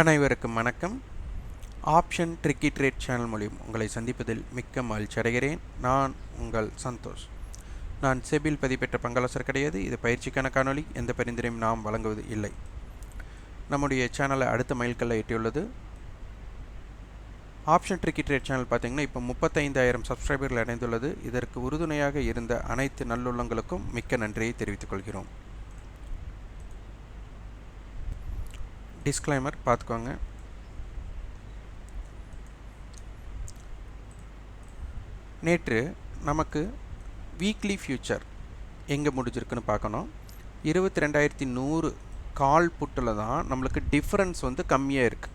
அனைவருக்கும் வணக்கம். Option tricky trade channel மூலியம் உங்களை சந்திப்பதில் மிக்க மகிழ்ச்சி அடைகிறேன். நான் உங்கள் சந்தோஷ். நான் செபில் பதிப்பெற்ற பங்காளசர் கிடையாது. இது பயிற்சிக்கான காணொளி. எந்த பரிந்துரையும் நாம் வழங்குவது இல்லை. நம்முடைய சேனலை அடுத்த மைல்கல்ல எட்டியுள்ளது. ஆப்ஷன் ட்ரிக்கி ட்ரேட் சேனல் பார்த்தீங்கன்னா இப்போ முப்பத்தைந்தாயிரம் சப்ஸ்கிரைபர்கள் அடைந்துள்ளது. இதற்கு உறுதுணையாக இருந்த அனைத்து நல்லுள்ளங்களுக்கும் மிக்க நன்றியை தெரிவித்துக் கொள்கிறோம். டிஸ்க்ளைமர் பார்த்துக்கோங்க நேற்று நமக்கு வீக்லி ஃப்யூச்சர் எங்கே முடிஞ்சிருக்குன்னு பார்க்கணும் இருபத்தி ரெண்டாயிரத்தி நூறு கால் புட்டில் தான் நம்மளுக்கு டிஃப்ரென்ஸ் வந்து கம்மியாக இருக்குது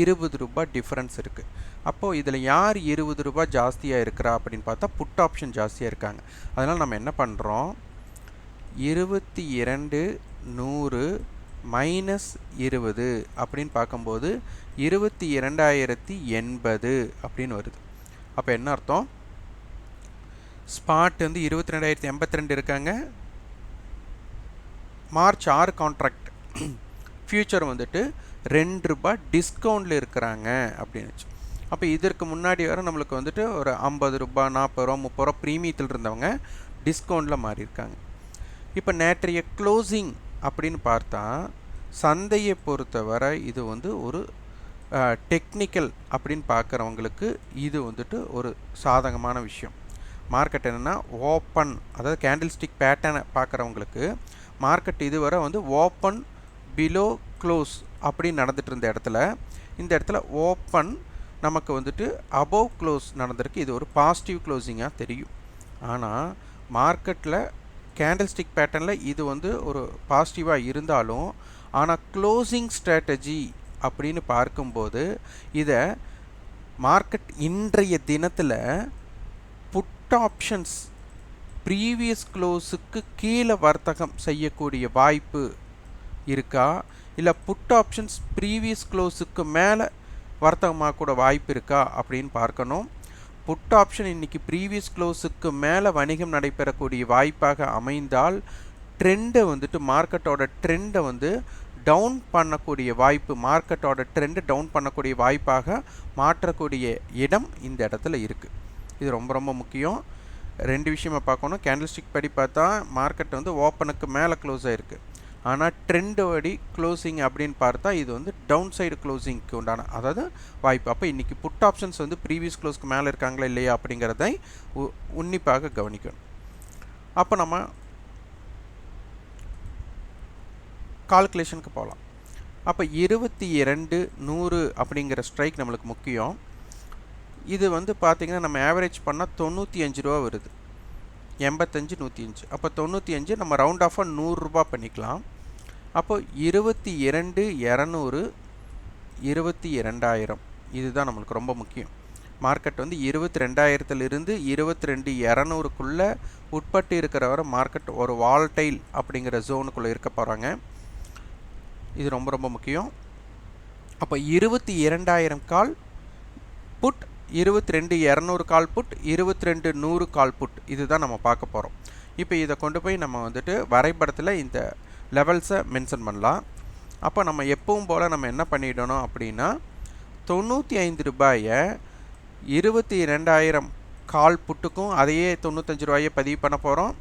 இருபது ரூபாய் டிஃப்ரென்ஸ் இருக்குது அப்போது இதில் யார் இருபது ரூபாய் ஜாஸ்தியாக இருக்கிறா அப்படின்னு பார்த்தா புட் ஆப்ஷன் ஜாஸ்தியாக இருக்காங்க. அதனால் நம்ம என்ன பண்ணுறோம் இருபத்தி இரண்டு நூறு மைனஸ் இருபது அப்படின்னு பார்க்கும்போது இருபத்தி இரண்டாயிரத்தி எண்பது அப்படின்னு வருது. அப்போ என்ன அர்த்தம்? ஸ்பாட் வந்து இருபத்தி ரெண்டாயிரத்தி எண்பத்தி ரெண்டு இருக்காங்க. மார்ச் ஆறு கான்ட்ராக்ட் ஃப்யூச்சர் வந்துட்டு ரெண்டு ரூபாய் டிஸ்கவுண்டில் இருக்கிறாங்க அப்படின்னு வச்சு. அப்போ இதற்கு முன்னாடி வர நம்மளுக்கு வந்துட்டு ஒரு ஐம்பது ரூபா நாற்பது ரூபா முப்பது ரூபா ப்ரீமியத்தில் இருந்தவங்க டிஸ்கவுண்டில் மாறியிருக்காங்க. இப்போ நேற்றைய க்ளோசிங் அப்படின்னு பார்த்தா சந்தையை பொறுத்தவரை இது வந்து ஒரு டெக்னிக்கல் அப்படின்னு பார்க்குறவங்களுக்கு இது வந்துட்டு ஒரு சாதகமான விஷயம். மார்க்கெட் என்னென்னா ஓப்பன் அதாவது கேண்டில் ஸ்டிக் பேட்டர்னை பார்க்குறவங்களுக்கு மார்க்கெட் இதுவரை வந்து ஓப்பன் பிலோ க்ளோஸ் அப்படின்னு நடந்துட்டு இருந்த இடத்துல இந்த இடத்துல ஓப்பன் நமக்கு வந்துட்டு அபோவ் க்ளோஸ் நடந்திருக்கு. இது ஒரு பாசிட்டிவ் க்ளோஸிங்காக தெரியும். ஆனால் மார்க்கெட்டில் கேண்டில் ஸ்டிக் பேட்டர்னில் இது வந்து ஒரு பாசிட்டிவாக இருந்தாலும் ஆனால் க்ளோசிங் ஸ்ட்ராட்டஜி அப்படின்னு பார்க்கும்போது இதை மார்க்கெட் இன்றைய தினத்தில் புட் ஆப்ஷன்ஸ் ப்ரீவியஸ் க்ளோஸுக்கு கீழே வர்த்தகம் செய்யக்கூடிய வாய்ப்பு இருக்கா? இல்லை புட் ஆப்ஷன்ஸ் ப்ரீவியஸ் க்ளோஸுக்கு மேலே வர்த்தகமாக கூட வாய்ப்பு இருக்கா அப்படின்னு பார்க்கணும். புட் ஆப்ஷன் இன்றைக்கி ப்ரீவியஸ் க்ளோஸுக்கு மேலே வணிகம் நடைபெறக்கூடிய வாய்ப்பாக அமைந்தால் ட்ரெண்டை வந்துட்டு மார்க்கெட்டோட ட்ரெண்டை வந்து டவுன் பண்ணக்கூடிய வாய்ப்பு மார்க்கெட்டோட ட்ரெண்டு டவுன் பண்ணக்கூடிய வாய்ப்பாக மாற்றக்கூடிய இடம் இந்த இடத்துல இருக்குது இது ரொம்ப ரொம்ப முக்கியம். ரெண்டு விஷயமா பார்க்கணும். கேண்டில்ஸ்டிக் படி பார்த்தா மார்க்கெட் வந்து ஓப்பனுக்கு மேலே க்ளோஸ் ஆகிருக்கு ஆனால் ட்ரெண்டு வடி க்ளோசிங் அப்படின்னு பார்த்தா இது வந்து டவுன் சைடு க்ளோசிங்க்கு உண்டான அதாவது வாய்ப்பு. அப்போ இன்றைக்கி புட் ஆப்ஷன்ஸ் வந்து ப்ரீவியஸ் க்ளோஸ்க்கு மேலே இருக்காங்களா இல்லையா அப்படிங்கிறதை உன்னிப்பாக கவனிக்கணும். அப்போ நம்ம கால்குலேஷனுக்கு போகலாம். அப்போ இருபத்தி இரண்டு நூறு அப்படிங்கிற ஸ்ட்ரைக் நம்மளுக்கு முக்கியம். இது வந்து பார்த்திங்கன்னா நம்ம ஆவரேஜ் பண்ணால் தொண்ணூற்றி அஞ்சு ரூபா வருது. எண்பத்தஞ்சு நூற்றி அஞ்சு. அப்போ தொண்ணூற்றி அஞ்சு நம்ம ரவுண்ட் ஆஃபாக நூறுரூபா பண்ணிக்கலாம். அப்போ இருபத்தி இரண்டு இரநூறு இருபத்தி இரண்டாயிரம். இதுதான் நம்மளுக்கு ரொம்ப முக்கியம். மார்க்கெட் வந்து இருபத்தி ரெண்டாயிரத்துலேருந்து இருபத்தி ரெண்டு இரநூறுக்குள்ளே உட்பட்டு இருக்கிற வரை மார்க்கெட் ஒரு வால்டைல் அப்படிங்கிற ஜோனுக்குள்ளே இருக்க போகிறாங்க இது ரொம்ப ரொம்ப முக்கியம். அப்போ இருபத்தி இரண்டாயிரம் கால் புட் இருபத்தி ரெண்டு இரநூறு கால் புட் இருபத்தி ரெண்டு நூறு கால் புட். இதுதான் நம்ம பார்க்க போகிறோம் இப்போ இதை கொண்டு போய் நம்ம வந்துட்டு வரைபடத்தில் இந்த லெவல்ஸை மென்ஷன் பண்ணலாம். அப்போ நம்ம எப்பவும் போல் நம்ம என்ன பண்ணிடணும் அப்படின்னா தொண்ணூற்றி ஐந்து ரூபாயை இருபத்தி ரெண்டாயிரம் கால் புட்டுக்கும் அதையே தொண்ணூத்தஞ்சு ரூபாயை பதிவு பண்ண போகிறோம்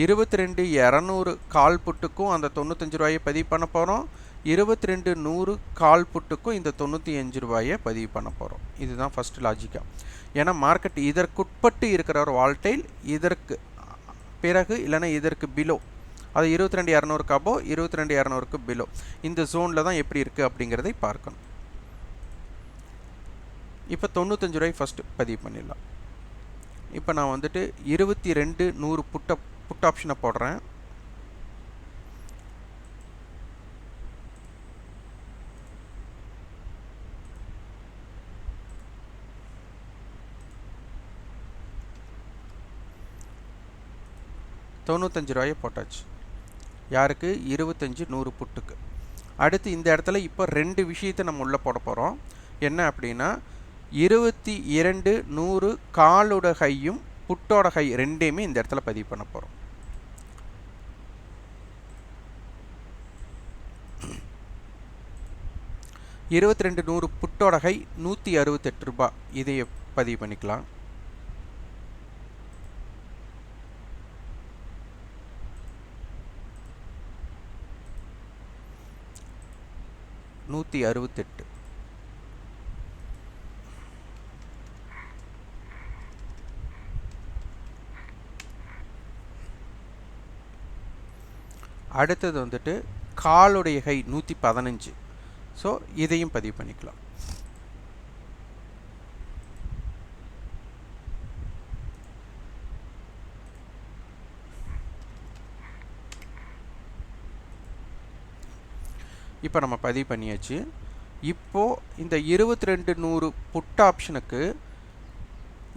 இருபத்தி ரெண்டு இரநூறு கால் புட்டுக்கும் அந்த தொண்ணூத்தஞ்சு ரூபாயை பதிவு பண்ண போகிறோம் இருபத்தி ரெண்டு நூறு கால் புட்டுக்கும் இந்த தொண்ணூற்றி அஞ்சு ரூபாயை பதிவு பண்ண போகிறோம் இதுதான் ஃபஸ்ட் லாஜிக்காக ஏன்னா மார்க்கெட் இதற்குட்பட்டு இருக்கிற ஒரு வால்டைல் இதற்கு பிறகு இல்லைன்னா இதற்கு பிலோ அது இருபத்தி ரெண்டு இரநூறுக்கு அபோ இருபத்தி ரெண்டு இரநூறுக்கு பிலோ இந்த ஜோனில் தான் எப்படி இருக்குது அப்படிங்கிறதை பார்க்கணும். இப்போ தொண்ணூத்தஞ்சு ரூபாய் ஃபஸ்ட்டு பதிவு பண்ணிடலாம். இப்போ நான் வந்துட்டு இருபத்தி ரெண்டு நூறு புட்டப் புட் ஆப்ஷனை போடுறேன். தொண்ணூத்தஞ்சு ரூபாயை போட்டாச்சு. யாருக்கு? இருபத்தஞ்சி நூறு புட்டுக்கு. அடுத்து இந்த இடத்துல இப்போ ரெண்டு விஷயத்தை நம்ம உள்ளே போட போகிறோம் என்ன அப்படின்னா இருபத்தி இரண்டு நூறு காலோட ஹையும் புட்டோட ஹை ரெண்டையுமே இந்த இடத்துல பதிவு பண்ண போகிறோம் இருபத்தி ரெண்டு நூறு புட்டோட ஹை நூற்றி அறுபத்தெட்டு ரூபாய் இதைய பதிவு பண்ணிக்கலாம். நூற்றி அறுபத்தெட்டு. அடுத்தது வந்துட்டு காலுடைய கை நூற்றி பதினஞ்சு. ஸோ இதையும் பதிவு பண்ணிக்கலாம். இப்போ நம்ம பதிவு பண்ணியாச்சு. இப்போது இந்த இருபத்தி ரெண்டு நூறு புட் ஆப்ஷனுக்கு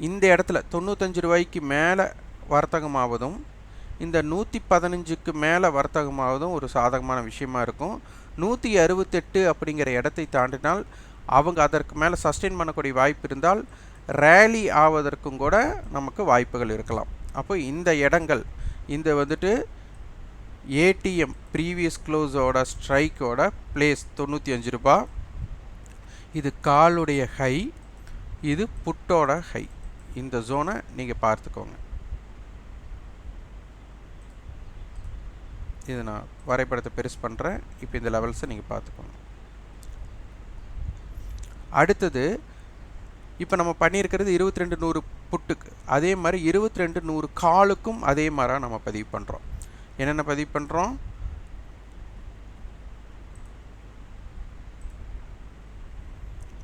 இந்த இடத்துல தொண்ணூத்தஞ்சு ரூபாய்க்கு மேலே வர்த்தகமாவதும் இந்த நூற்றி பதினஞ்சுக்கு மேலே வர்த்தகமாவதும் ஒரு சாதகமான விஷயமா இருக்கும். நூற்றி அறுபத்தெட்டு அப்படிங்கிற இடத்தை தாண்டினால் அவங்க அதற்கு மேலே சஸ்டெயின் பண்ணக்கூடிய வாய்ப்பு இருந்தால் ரேலி ஆவதற்கும் கூட நமக்கு வாய்ப்புகள் இருக்கலாம். அப்போ இந்த இடங்கள் இந்த வந்துட்டு ஏடிஎம் ப்ரீவியஸ் க்ளோஸோட ஸ்ட்ரைக்கோட பிளேஸ் தொண்ணூற்றி அஞ்சு ரூபா. இது காலுடைய ஹை இது புட்டோட ஹை இந்த ஜோனை நீங்கள் பார்த்துக்கோங்க. இது நான் வரைபடத்தை பெருசு பண்ணுறேன் இப்போ இந்த லெவல்ஸை நீங்கள் பார்த்துக்கோங்க. அடுத்தது இப்போ நம்ம பண்ணியிருக்கிறது இருபத்தி ரெண்டு நூறு புட்டுக்கு. அதே மாதிரி இருபத்தி ரெண்டு நூறு காலுக்கும் அதே மாதிரி நம்ம பதிவு பண்ணுறோம் என்னென்ன பதிவு பண்ணுறோம்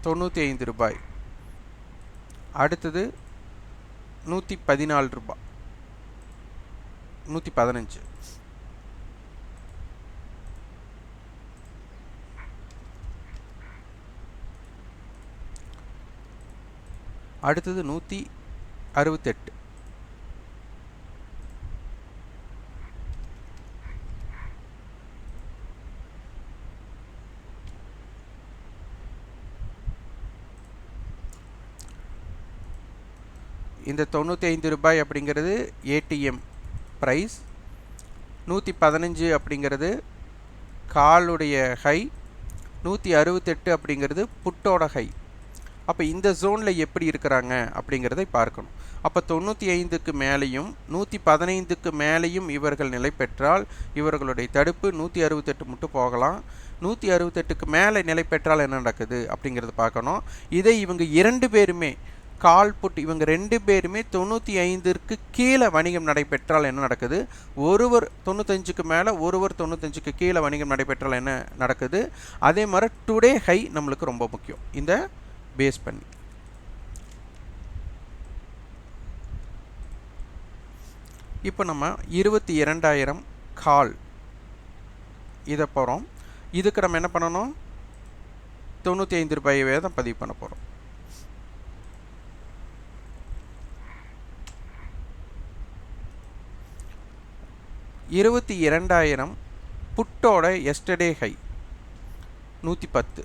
தொண்ணூற்றி ஐந்து ரூபாய். அடுத்தது நூற்றி பதினாலு ரூபாய். நூற்றி பதினஞ்சு. அடுத்தது நூற்றி அறுபத்தெட்டு. இந்த தொண்ணூற்றி ஐந்து ரூபாய் அப்படிங்கிறது ஏடிஎம் ப்ரைஸ் நூற்றி பதினஞ்சு அப்படிங்கிறது காலுடைய ஹை நூற்றி அறுபத்தெட்டு அப்படிங்கிறது புட்டோட ஹை அப்போ இந்த ஜோனில் எப்படி இருக்கிறாங்க அப்படிங்கிறதை பார்க்கணும். அப்போ தொண்ணூற்றி ஐந்துக்கு மேலேயும் நூற்றி பதினைந்துக்கு மேலேயும் இவர்கள் நிலை பெற்றால் இவர்களுடைய தடுப்பு நூற்றி அறுபத்தெட்டு மட்டும் போகலாம். நூற்றி அறுபத்தெட்டுக்கு மேலே நிலை பெற்றால் என்ன நடக்குது அப்படிங்கிறத பார்க்கணும். இதை இவங்க இரண்டு பேருமே கால் புட் இவங்க ரெண்டு பேருமே தொண்ணூற்றி ஐந்திற்கு கீழே வணிகம் நடைபெற்றால் என்ன நடக்குது? ஒருவர் தொண்ணூத்தஞ்சுக்கு மேலே ஒருவர் தொண்ணூத்தஞ்சுக்கு கீழே வணிகம் நடைபெற்றால் என்ன நடக்குது? அதே மாதிரி டுடே ஹை நம்மளுக்கு ரொம்ப முக்கியம். இந்த பேஸ் பண்ணி. இப்போ நம்ம இருபத்தி இரண்டாயிரம் கால் இதை போகிறோம் இதுக்கு நம்ம என்ன பண்ணணும்? தொண்ணூற்றி ஐந்து ரூபாயவே தான் பதிவு பண்ண போகிறோம் இருபத்தி இரண்டாயிரம் புட்டோட எஸ்டர்டே ஹை நூற்றி பத்து.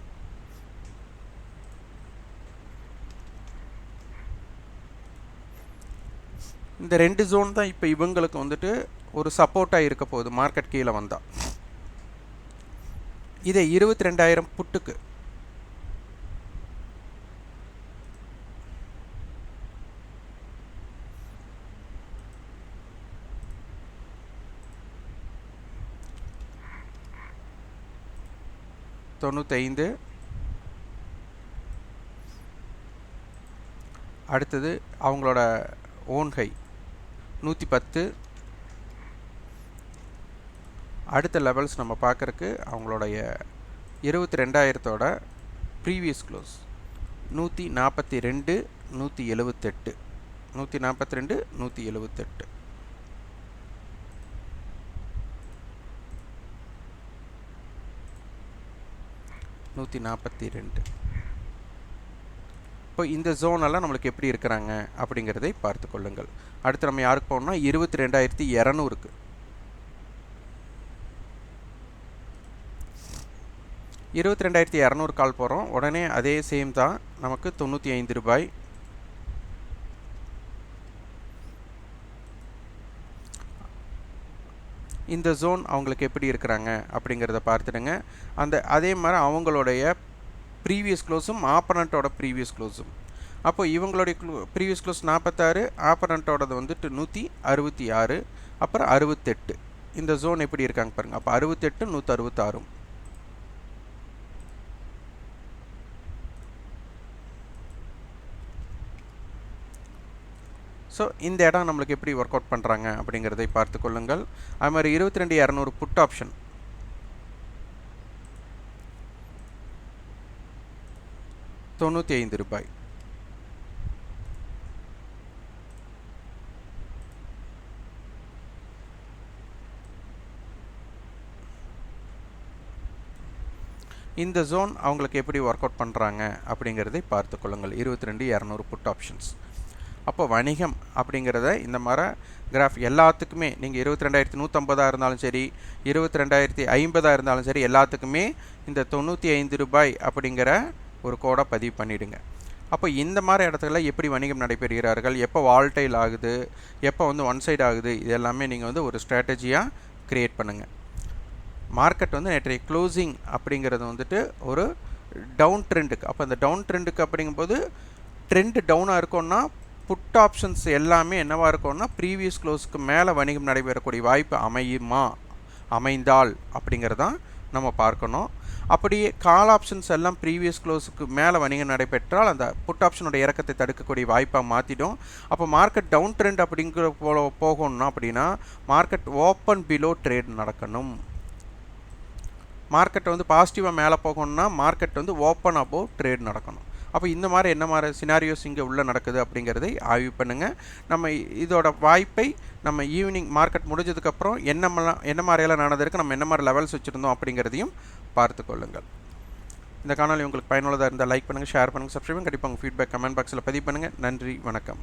இந்த ரெண்டு ஜோன் தான் இப்போ இவங்களுக்கு வந்துட்டு ஒரு சப்போர்ட்டாக இருக்க போகுது. மார்க்கெட் கீழே வந்தால் இதை இருபத்தி ரெண்டாயிரம் புட்டுக்கு. தொண்ணூத்தைந்து. அடுத்தது அவங்களோட ஓன் ஹை நூற்றி பத்து. அடுத்த லெவல்ஸ் நம்ம பார்க்குறக்கு அவங்களுடைய இருபத்தி ரெண்டாயிரத்தோட ப்ரீவியஸ் க்ளோஸ் நூற்றி நாற்பத்தி ரெண்டு நூற்றி எழுவத்தெட்டு. நூற்றி நாற்பத்தி ரெண்டு நூற்றி எழுவத்தெட்டு. நூற்றி நாற்பத்தி ரெண்டு. இப்போ இந்த ஜோனெல்லாம் நம்மளுக்கு எப்படி இருக்கிறாங்க அப்படிங்கிறதை பார்த்து கொள்ளுங்கள். அடுத்து நம்ம யாருக்கு போகணும்னா இருபத்தி ரெண்டாயிரத்தி இரநூறுக்கு. இருபத்தி ரெண்டாயிரத்தி இரநூறு கால் போகிறோம் உடனே அதே சேம் தான். நமக்கு தொண்ணூற்றி ஐந்து ரூபாய். இந்த ஜோன் அவங்களுக்கு எப்படி இருக்கிறாங்க அப்படிங்கிறத பார்த்துடுங்க. அந்த அதே மாதிரி அவங்களுடைய ப்ரீவியஸ் க்ளோஸும் ஆப்பனண்ட்டோட ப்ரீவியஸ் க்ளோஸும் அப்போ இவங்களுடைய க்ளோ ப்ரீவியஸ் க்ளோஸ் நாற்பத்தாறு ஆப்பனண்ட்டோடது வந்துட்டு நூற்றி அறுபத்தி ஆறு அப்புறம் அறுபத்தெட்டு இந்த ஜோன் எப்படி இருக்காங்க பாருங்கள் அப்போ அறுபத்தெட்டு நூற்றி அறுபத்தாறும் ஸோ இந்த இடம் நம்மளுக்கு எப்படி ஒர்க் அவுட் பண்ணுறாங்க அப்படிங்கிறதை பார்த்து கொள்ளுங்கள். அது மாதிரி இருபத்தி ரெண்டு இரநூறு புட் ஆப்ஷன் தொண்ணூற்றி ஐந்து ரூபாய். இந்த ஜோன் அவங்களுக்கு எப்படி ஒர்க் அவுட் பண்ணுறாங்க அப்படிங்கிறதை பார்த்து கொள்ளுங்கள். இருபத்தி ரெண்டு இரநூறு புட் ஆப்ஷன்ஸ் அப்போ வணிகம் அப்படிங்கிறத இந்த மாதிரி கிராஃப் எல்லாத்துக்குமே நீங்கள் இருபத்தி ரெண்டாயிரத்தி நூற்றம்பதாக இருந்தாலும் சரி இருபத்தி ரெண்டாயிரத்தி ஐம்பதாக இருந்தாலும் சரி எல்லாத்துக்குமே இந்த தொண்ணூற்றி ஐந்து ரூபாய் அப்படிங்கிற ஒரு கோடாக பதிவு பண்ணிவிடுங்க அப்போ இந்த மாதிரி இடத்துல எப்படி வணிகம் நடைபெறுகிறார்கள்? எப்போ வால்டைல் ஆகுது? எப்போ வந்து ஒன் சைடு ஆகுது? இது எல்லாமே நீங்கள் வந்து ஒரு ஸ்ட்ராட்டஜியாக க்ரியேட் பண்ணுங்கள் மார்க்கெட் வந்து நேற்றைய க்ளோசிங் அப்படிங்கிறது வந்துட்டு ஒரு டவுன் ட்ரெண்டுக்கு அப்போ அந்த டவுன் ட்ரெண்டுக்கு அப்படிங்கும்போது ட்ரெண்டு டவுனாக இருக்கும்னா புட் ஆப்ஷன்ஸ் எல்லாமே என்னவாக இருக்கும்னா ப்ரீவியஸ் க்ளோஸ்க்கு மேலே வணிகம் நடைபெறக்கூடிய வாய்ப்பு அமையுமா? அமைந்தால் அப்படிங்கிறதான் நம்ம பார்க்கணும். அப்படியே கால் ஆப்ஷன்ஸ் எல்லாம் ப்ரீவியஸ் க்ளோஸுக்கு மேலே வணிகம் நடைபெற்றால் அந்த புட் ஆப்ஷனோட இறக்கத்தை தடுக்கக்கூடிய வாய்ப்பாக மாற்றிடும் அப்போ மார்க்கெட் டவுன் ட்ரெண்ட் அப்படிங்கிற போல போகணும்னா அப்படின்னா மார்க்கெட் ஓப்பன் பிலோ ட்ரேட் நடக்கணும். மார்க்கெட் வந்து பாசிட்டிவாக மேலே போகணும்னா மார்க்கெட் வந்து ஓப்பன் அபோவ் ட்ரேட் நடக்கணும். அப்போ இந்த மாதிரி என்ன மாதிரி சினாரியோஸ் இங்கே உள்ளே நடக்குது அப்படிங்கிறதை ஆய்வு பண்ணுங்கள் நம்ம இதோட வாய்ப்பை நம்ம ஈவினிங் மார்க்கெட் முடிஞ்சதுக்கப்புறம் என்னமெல்லாம் என்ன மாதிரியெல்லாம் நடந்திருக்கு நம்ம என்ன மாதிரி லெவல்ஸ் வச்சுருந்தோம் அப்படிங்கிறதையும் பார்த்து கொள்ளுங்கள். இந்த காணொலி உங்களுக்கு பயனுள்ளதாக இருந்தால் லைக் பண்ணுங்கள் ஷேர் பண்ணுங்கள் சப்ஸ்கிரைப் கண்டிப்பாக உங்கள் ஃபீட்பேக் கமெண்ட் பாக்ஸில் பதிவு பண்ணுங்கள் நன்றி வணக்கம்.